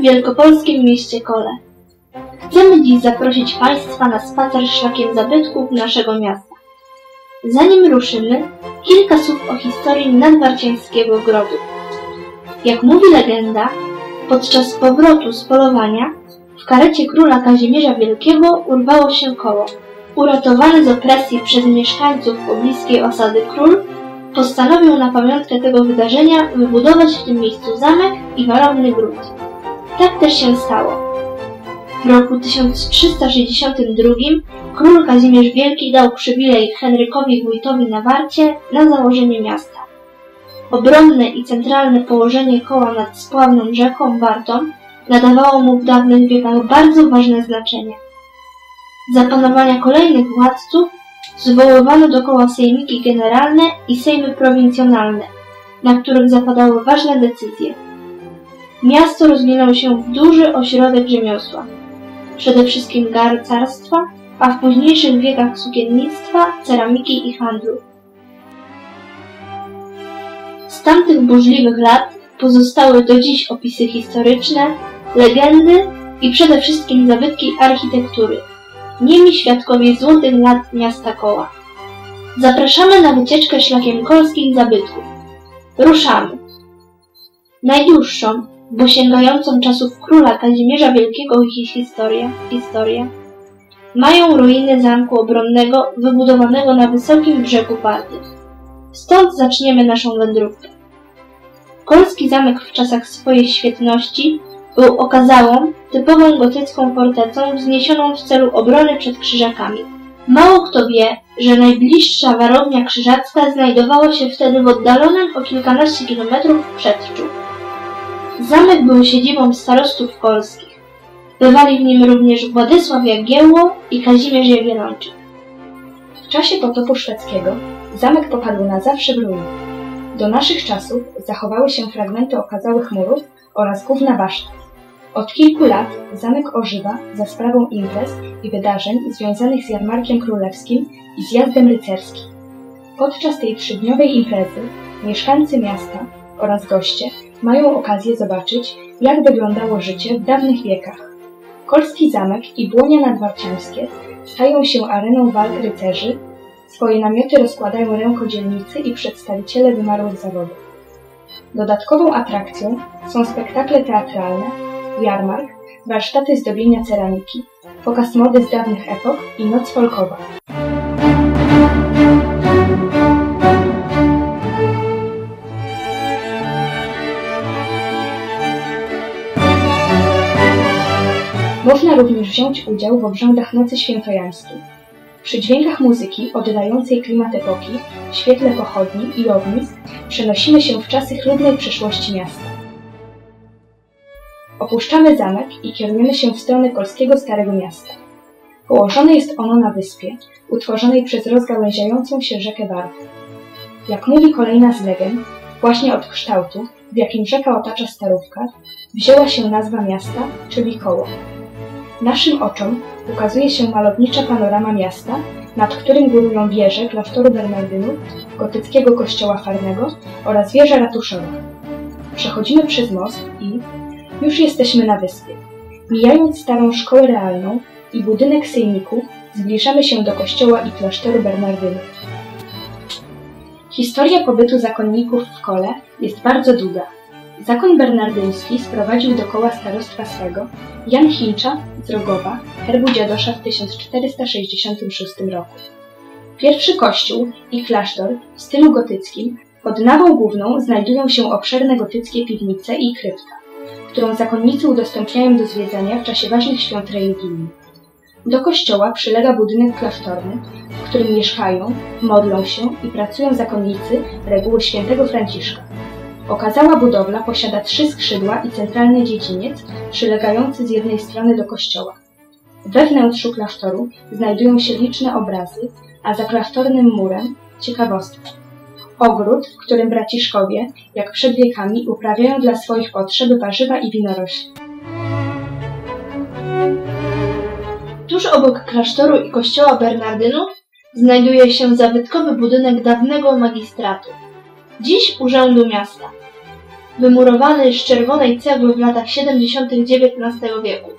Wielkopolskim mieście Kole. Chcemy dziś zaprosić Państwa na spacer szlakiem zabytków naszego miasta. Zanim ruszymy, kilka słów o historii nadwarciańskiego grodu. Jak mówi legenda, podczas powrotu z polowania w karecie króla Kazimierza Wielkiego urwało się koło. Uratowany z opresji przez mieszkańców pobliskiej osady król postanowił na pamiątkę tego wydarzenia wybudować w tym miejscu zamek i walowny gród. Tak też się stało. W roku 1362 król Kazimierz Wielki dał przywilej Henrykowi Wójtowi na Warcie na założenie miasta. Obronne i centralne położenie koła nad spławną rzeką Wartą nadawało mu w dawnych wiekach bardzo ważne znaczenie. Za panowania kolejnych władców zwoływano dokoła sejmiki generalne i sejmy prowincjonalne, na których zapadały ważne decyzje. Miasto rozwinęło się w duży ośrodek rzemiosła, przede wszystkim garcarstwa, a w późniejszych wiekach sukiennictwa, ceramiki i handlu. Z tamtych burzliwych lat pozostały do dziś opisy historyczne, legendy i przede wszystkim zabytki architektury, niemi świadkowie złotych lat miasta Koła. Zapraszamy na wycieczkę szlakiem kolskich zabytków. Ruszamy. Najdłuższą, bo sięgającą czasów króla Kazimierza Wielkiego i historię, historię mają ruiny zamku obronnego wybudowanego na wysokim brzegu Warty. Stąd zaczniemy naszą wędrówkę. Kolski zamek w czasach swojej świetności był okazałą, typową gotycką fortecą wzniesioną w celu obrony przed krzyżakami. Mało kto wie, że najbliższa warownia krzyżacka znajdowała się wtedy w oddalonym o kilkanaście kilometrów przedczu. Zamek był siedzibą starostów polskich. Bywali w nim również Władysław Jagiełło i Kazimierz Jagiellończyk. W czasie potopu szwedzkiego zamek popadł na zawsze w ruinę. Do naszych czasów zachowały się fragmenty okazałych murów oraz główna baszta. Od kilku lat zamek ożywa za sprawą imprez i wydarzeń związanych z jarmarkiem królewskim i zjazdem rycerskim. Podczas tej trzydniowej imprezy mieszkańcy miasta oraz goście mają okazję zobaczyć, jak wyglądało życie w dawnych wiekach. Kolski zamek i Błonia nadwarciańskie stają się areną walk rycerzy, swoje namioty rozkładają rękodzielnicy i przedstawiciele wymarłych zawodów. Dodatkową atrakcją są spektakle teatralne, jarmark, warsztaty zdobienia ceramiki, pokaz mody z dawnych epok i noc folkowa. Można również wziąć udział w obrzędach Nocy Świętojańskiej. Przy dźwiękach muzyki oddającej klimat epoki, świetle pochodni i ognisk przenosimy się w czasy chlubnej przeszłości miasta. Opuszczamy zamek i kierujemy się w stronę polskiego Starego Miasta. Położone jest ono na wyspie, utworzonej przez rozgałęziającą się rzekę Wartę. Jak mówi kolejna z legend, właśnie od kształtu, w jakim rzeka otacza Starówka, wzięła się nazwa miasta, czyli koło. Naszym oczom ukazuje się malownicza panorama miasta, nad którym górują wieże klasztoru Bernardynów, gotyckiego kościoła farnego oraz wieża ratuszowa. Przechodzimy przez most i, już jesteśmy na wyspie. Mijając starą szkołę realną i budynek sejmiku, zbliżamy się do kościoła i klasztoru Bernardynów. Historia pobytu zakonników w kole jest bardzo długa. Zakon bernardyński sprowadził do koła starostwa swego Jan Chincza z Rogowa, herbu dziadosza w 1466 roku. Pierwszy kościół i klasztor w stylu gotyckim pod nawą główną znajdują się obszerne gotyckie piwnice i krypta którą zakonnicy udostępniają do zwiedzania w czasie ważnych świąt religijnych. Do kościoła przylega budynek klasztorny, w którym mieszkają, modlą się i pracują zakonnicy reguły świętego Franciszka. Okazała budowla posiada trzy skrzydła i centralny dziedziniec przylegający z jednej strony do kościoła. We wnętrzu klasztoru znajdują się liczne obrazy, a za klasztornym murem ciekawostki ogród, w którym braciszkowie, jak przed wiekami, uprawiają dla swoich potrzeb warzywa i winorośli. Tuż obok klasztoru i kościoła Bernardynów znajduje się zabytkowy budynek dawnego magistratu, dziś Urzędu Miasta. wymurowany z czerwonej cegły w latach 70. XIX wieku,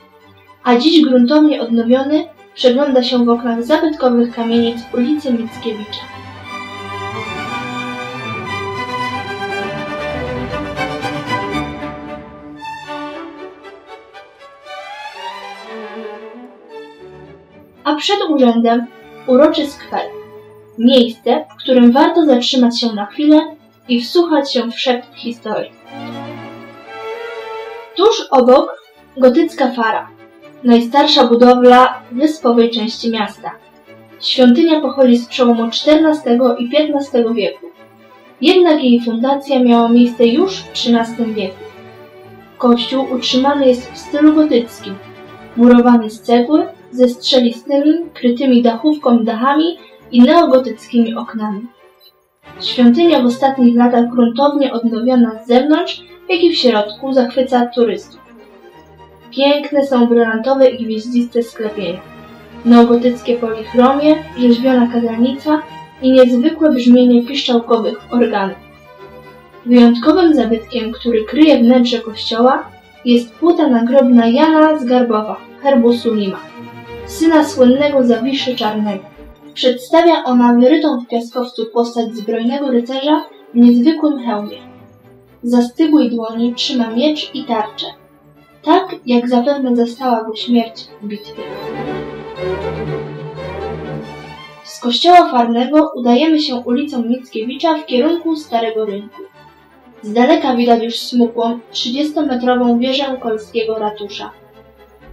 a dziś gruntownie odnowiony przegląda się w oknach zabytkowych kamienic ulicy Mickiewicza. A przed urzędem uroczy skwer. Miejsce, w którym warto zatrzymać się na chwilę i wsłuchać się w szept historii. Tuż obok gotycka fara, najstarsza budowla wyspowej części miasta. Świątynia pochodzi z przełomu XIV i XV wieku. Jednak jej fundacja miała miejsce już w XIII wieku. Kościół utrzymany jest w stylu gotyckim, murowany z cegły, ze strzelistymi, krytymi dachówką dachami i neogotyckimi oknami. Świątynia w ostatnich latach gruntownie odnowiona z zewnątrz, jak i w środku zachwyca turystów. Piękne są brylantowe i gwieździste sklepienia, neogotyckie polichromie, rzeźbiona kazalnica i niezwykłe brzmienie piszczałkowych organów. Wyjątkowym zabytkiem, który kryje wnętrze kościoła, jest płyta nagrobna Jana z Garbowa, herbu Sulima, syna słynnego Zawiszy Czarnego. Przedstawia ona wyrytą w piaskowcu postać zbrojnego rycerza w niezwykłym hełmie. W zastygłej dłoni trzyma miecz i tarczę, tak jak zapewne zastała go śmierć w bitwie. Z kościoła farnego udajemy się ulicą Mickiewicza w kierunku Starego Rynku. Z daleka widać już smukłą, 30-metrową wieżę kolskiego ratusza.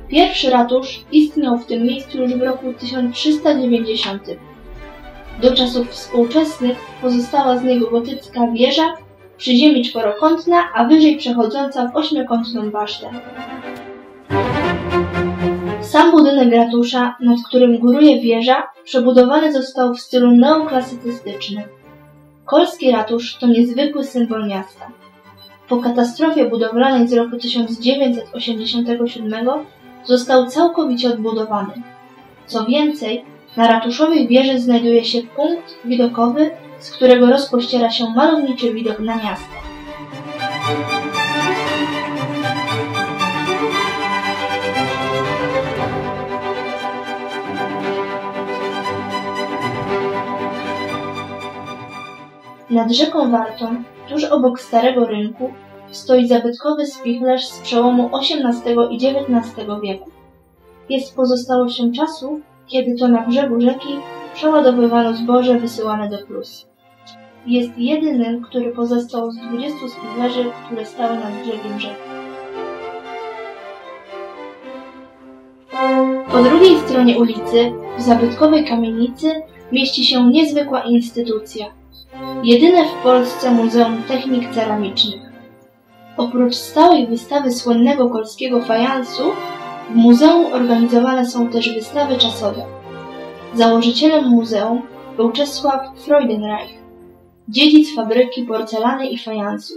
Pierwszy ratusz istniał w tym miejscu już w roku 1390. Do czasów współczesnych pozostała z niego gotycka wieża, przy ziemi czworokątna, a wyżej przechodząca w ośmiokątną basztę. Sam budynek ratusza, nad którym góruje wieża, przebudowany został w stylu neoklasycystycznym. Kolski ratusz to niezwykły symbol miasta. Po katastrofie budowlanej z roku 1987 został całkowicie odbudowany. Co więcej, na ratuszowej wieży znajduje się punkt widokowy, z którego rozpościera się malowniczy widok na miasto. Nad rzeką Wartą, tuż obok Starego Rynku, stoi zabytkowy spichlerz z przełomu XVIII i XIX wieku. Jest pozostałością czasów, kiedy to na brzegu rzeki przeładowywano zboże wysyłane do Prusji. Jest jedynym, który pozostał z 20 spichlerzy, które stały nad brzegiem rzeki. Po drugiej stronie ulicy, w zabytkowej kamienicy, mieści się niezwykła instytucja. Jedyne w Polsce Muzeum Technik Ceramicznych. Oprócz stałej wystawy słynnego kolskiego fajansu, w muzeum organizowane są też wystawy czasowe. Założycielem muzeum był Czesław Freudenreich, dziedzic fabryki porcelany i fajansu.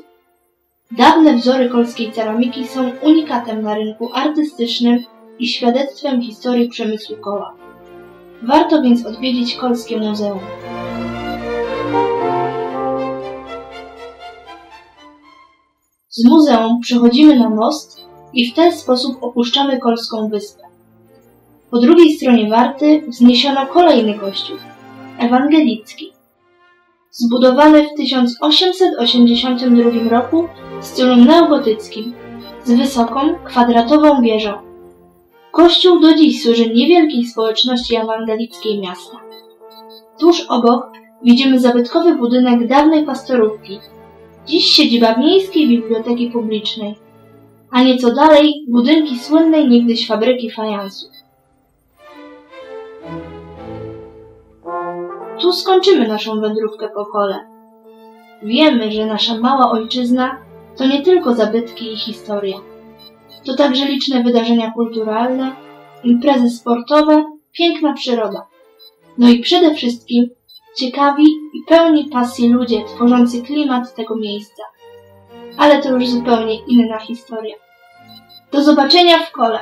Dawne wzory kolskiej ceramiki są unikatem na rynku artystycznym i świadectwem historii przemysłu koła. Warto więc odwiedzić Kolskie Muzeum. Z muzeum przechodzimy na most i w ten sposób opuszczamy Kolską Wyspę. Po drugiej stronie Warty wzniesiono kolejny kościół, ewangelicki. Zbudowany w 1882 roku w stylu neogotyckim, z wysoką, kwadratową wieżą. Kościół do dziś służy niewielkiej społeczności ewangelickiej miasta. Tuż obok widzimy zabytkowy budynek dawnej pastorówki, dziś siedziba Miejskiej Biblioteki Publicznej, a nieco dalej budynki słynnej niegdyś fabryki fajansów. Tu skończymy naszą wędrówkę po kole. Wiemy, że nasza mała ojczyzna to nie tylko zabytki i historia. To także liczne wydarzenia kulturalne, imprezy sportowe, piękna przyroda. No i przede wszystkim ciekawi i pełni pasji ludzie tworzący klimat tego miejsca. Ale to już zupełnie inna historia. Do zobaczenia w kole.